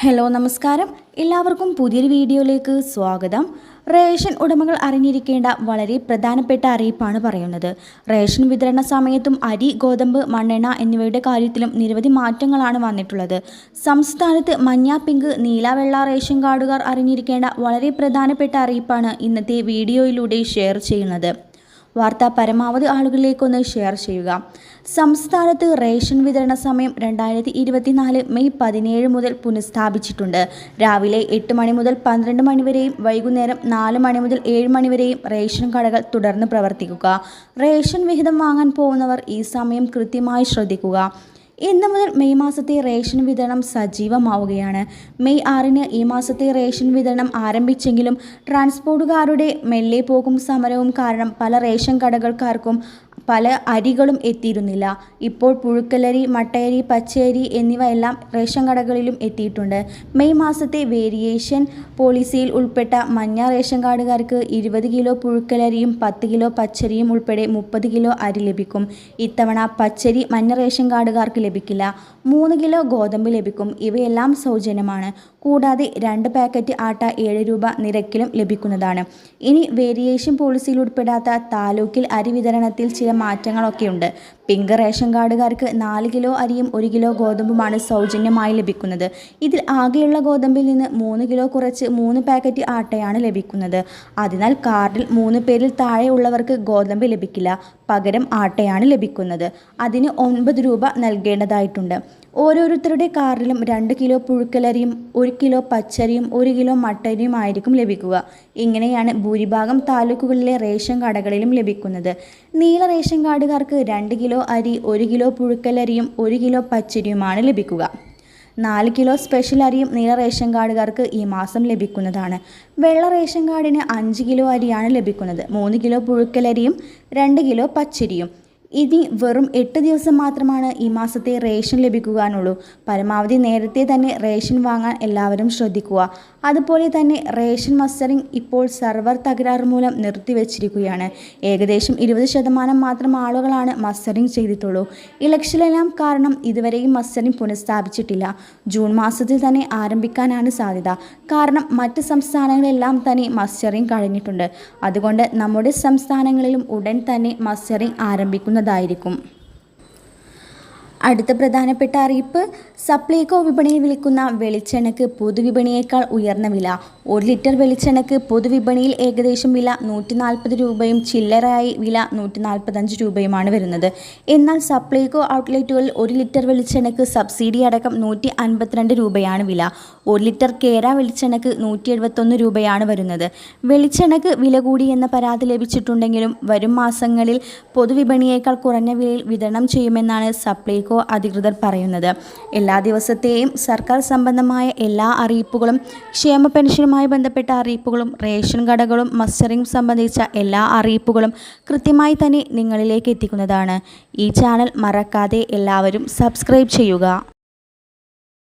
Hello നമസ്കാരം. എല്ലാവർക്കും പുതിയൊരു വീഡിയോയിലേക്ക് സ്വാഗതം. റേഷൻ ഉടമകൾ അറിഞ്ഞിരിക്കേണ്ട വളരെ പ്രധാനപ്പെട്ട അറിയിപ്പാണ് പറയുന്നത്. റേഷൻ വിതരണ സമയത്തും അരി ഗോതമ്പ് മണ്ണെണ്ണ എന്നിവയുടെ കാര്യത്തിലും നിരവധി മാറ്റങ്ങളാണ് വന്നിട്ടുള്ളത്. സംസ്ഥാനത്ത് മഞ്ഞ പിങ്ക് നീല വെള്ള റേഷൻ കാർഡുകാർ അറിഞ്ഞിരിക്കേണ്ട വളരെ പ്രധാനപ്പെട്ട അറിയിപ്പാണ് ഇന്നത്തെ വീഡിയോയിലൂടെ ഷെയർ ചെയ്യുന്നത്. വാർത്ത പരമാവധി ആളുകളിലേക്കൊന്ന് ഷെയർ ചെയ്യുക. സംസ്ഥാനത്ത് റേഷൻ വിതരണ സമയം രണ്ടായിരത്തി ഇരുപത്തിനാല് മെയ് പതിനേഴ് മുതൽ പുനഃസ്ഥാപിച്ചിട്ടുണ്ട്. രാവിലെ എട്ട് മണി മുതൽ പന്ത്രണ്ട് മണി വരെയും വൈകുന്നേരം നാല് മണി മുതൽ ഏഴ് മണി വരെയും റേഷൻ കടകൾ തുടർന്ന് പ്രവർത്തിക്കുക. റേഷൻ വിഹിതം വാങ്ങാൻ പോകുന്നവർ ഈ സമയം കൃത്യമായി ശ്രദ്ധിക്കുക. ഇന്ന് മുതൽ മെയ് മാസത്തെ റേഷൻ വിതരണം സജീവമാവുകയാണ്. മെയ് ആറിന് ഈ മാസത്തെ റേഷൻ വിതരണം ആരംഭിച്ചെങ്കിലും ട്രാൻസ്പോർട്ടുകാരുടെ മെല്ലെ പോകും സമരവും കാരണം പല റേഷൻ കടകൾക്കാർക്കും പല അരികളും എത്തിയിരുന്നില്ല. ഇപ്പോൾ പുഴുക്കലരി മട്ടയരി പച്ചയരി എന്നിവ എല്ലാം റേഷൻ കടകളിലും എത്തിയിട്ടുണ്ട്. മെയ് മാസത്തെ വേരിയേഷൻ പോളിസിയിൽ ഉൾപ്പെട്ട മഞ്ഞ റേഷൻ കാർഡുകാർക്ക് ഇരുപത് കിലോ പുഴുക്കലരിയും പത്ത് കിലോ പച്ചരിയും ഉൾപ്പെടെ മുപ്പത് കിലോ അരി ലഭിക്കും. ഇത്തവണ പച്ചരി മഞ്ഞ റേഷൻ കാർഡുകാർക്ക് ലഭിക്കില്ല. മൂന്ന് കിലോ ഗോതമ്പ് ലഭിക്കും. ഇവയെല്ലാം സൗജന്യമാണ്. കൂടാതെ രണ്ട് പാക്കറ്റ് ആട്ട ഏഴ് രൂപ നിരക്കിലും ലഭിക്കുന്നതാണ്. ഇനി വേരിയേഷൻ പോളിസിയിൽ ഉൾപ്പെടാത്ത താലൂക്കിൽ അരി വിതരണത്തിൽ ചില മാറ്റങ്ങളൊക്കെയുണ്ട്. പിങ്ക് റേഷൻ കാർഡുകാർക്ക് നാല് കിലോ അരിയും ഒരു കിലോ ഗോതമ്പുമാണ് സൗജന്യമായി ലഭിക്കുന്നത്. ഇതിൽ ആകെയുള്ള ഗോതമ്പിൽ നിന്ന് മൂന്ന് കിലോ കുറച്ച് മൂന്ന് പാക്കറ്റ് ആട്ടയാണ് ലഭിക്കുന്നത്. അതിനാൽ കാർഡിൽ മൂന്ന് പേരിൽ താഴെയുള്ളവർക്ക് ഗോതമ്പ് ലഭിക്കില്ല. പകരം ആട്ടയാണ് ലഭിക്കുന്നത്. അതിന് ഒൻപത് രൂപ നൽകേണ്ടതായിട്ടുണ്ട്. ഓരോരുത്തരുടെ കാർഡിലും രണ്ട് കിലോ പുഴുക്കലരിയും ഒരു കിലോ പച്ചരിയും ഒരു കിലോ മട്ടരിയും ആയിരിക്കും ലഭിക്കുക. ഇങ്ങനെയാണ് ഭൂരിഭാഗം താലൂക്കുകളിലെ റേഷൻ കടകളിലും ലഭിക്കുന്നത്. നീല റേഷൻ കാർഡുകാർക്ക് രണ്ട് കിലോ അരി ഒരു കിലോ പുഴുക്കലരിയും ഒരു കിലോ പച്ചരിയുമാണ് ലഭിക്കുക. നാല് കിലോ സ്പെഷ്യൽ അരിയും നീല റേഷൻ കാർഡുകാർക്ക് ഈ മാസം ലഭിക്കുന്നതാണ്. വെള്ള റേഷൻ കാർഡിന് അഞ്ച് കിലോ അരിയാണ് ലഭിക്കുന്നത്. മൂന്ന് കിലോ പുഴുക്കലരിയും രണ്ട് കിലോ പച്ചരിയും. ഇനി വെറും എട്ട് ദിവസം മാത്രമാണ് ഈ മാസത്തെ റേഷൻ ലഭിക്കുവാനുള്ളൂ. പരമാവധി നേരത്തെ തന്നെ റേഷൻ വാങ്ങാൻ എല്ലാവരും ശ്രദ്ധിക്കുക. അതുപോലെ തന്നെ റേഷൻ മസ്റ്ററിംഗ് ഇപ്പോൾ സെർവർ തകരാറ് മൂലം നിർത്തിവെച്ചിരിക്കുകയാണ്. ഏകദേശം ഇരുപത് ശതമാനം മാത്രം ആളുകളാണ് മസ്റ്ററിംഗ് ചെയ്തിട്ടുള്ളൂ. ഇലക്ഷനെല്ലാം കാരണം ഇതുവരെയും മസ്റ്ററിംഗ് പുനഃസ്ഥാപിച്ചിട്ടില്ല. ജൂൺ മാസത്തിൽ തന്നെ ആരംഭിക്കാനാണ് സാധ്യത. കാരണം മറ്റ് സംസ്ഥാനങ്ങളെല്ലാം തന്നെ മസ്റ്ററിംഗ് കഴിഞ്ഞിട്ടുണ്ട്. അതുകൊണ്ട് നമ്മുടെ സംസ്ഥാനങ്ങളിലും ഉടൻ തന്നെ മസ്റ്ററിംഗ് ആരംഭിക്കുന്നതായിരിക്കും അടുത്ത പ്രധാനപ്പെട്ട അറിയിപ്പ് സപ്ലൈകോ വിപണിയിൽ വിൽക്കുന്ന വെളിച്ചെണ്ണയ്ക്ക് പൊതുവിപണിയേക്കാൾ ഉയർന്ന വില. ഒരു ലിറ്റർ വെളിച്ചെണ്ണയ്ക്ക് പൊതുവിപണിയിൽ ഏകദേശം വില നൂറ്റി നാൽപ്പത് രൂപയും ചില്ലറായി വില നൂറ്റി നാൽപ്പത്തഞ്ച് രൂപയുമാണ് വരുന്നത്. എന്നാൽ സപ്ലൈകോ ഔട്ട്ലെറ്റുകളിൽ ഒരു ലിറ്റർ വെളിച്ചെണ്ണയ്ക്ക് സബ്സിഡി അടക്കം നൂറ്റി അൻപത്തിരണ്ട് രൂപയാണ് വില. ഒരു ലിറ്റർ കേര വെളിച്ചെണ്ണയ്ക്ക് നൂറ്റി എഴുപത്തൊന്ന് രൂപയാണ് വരുന്നത്. വെളിച്ചെണ്ണയ്ക്ക് വില കൂടി എന്ന പരാതി ലഭിച്ചിട്ടുണ്ടെങ്കിലും വരും മാസങ്ങളിൽ പൊതുവിപണിയേക്കാൾ കുറഞ്ഞ വിലയിൽ വിതരണം ചെയ്യുമെന്നാണ് സപ്ലൈകോ അധികൃതർ പറയുന്നത്. എല്ലാ ദിവസത്തെയും സർക്കാർ സംബന്ധമായ എല്ലാ അറിയിപ്പുകളും ക്ഷേമ പെൻഷനുമായി ബന്ധപ്പെട്ട അറിയിപ്പുകളും റേഷൻ കടകളും മസ്റ്ററിംഗ് സംബന്ധിച്ച എല്ലാ അറിയിപ്പുകളും കൃത്യമായി തന്നെ നിങ്ങളിലേക്ക് എത്തിക്കുന്നതാണ്. ഈ ചാനൽ മറക്കാതെ എല്ലാവരും സബ്സ്ക്രൈബ് ചെയ്യുക.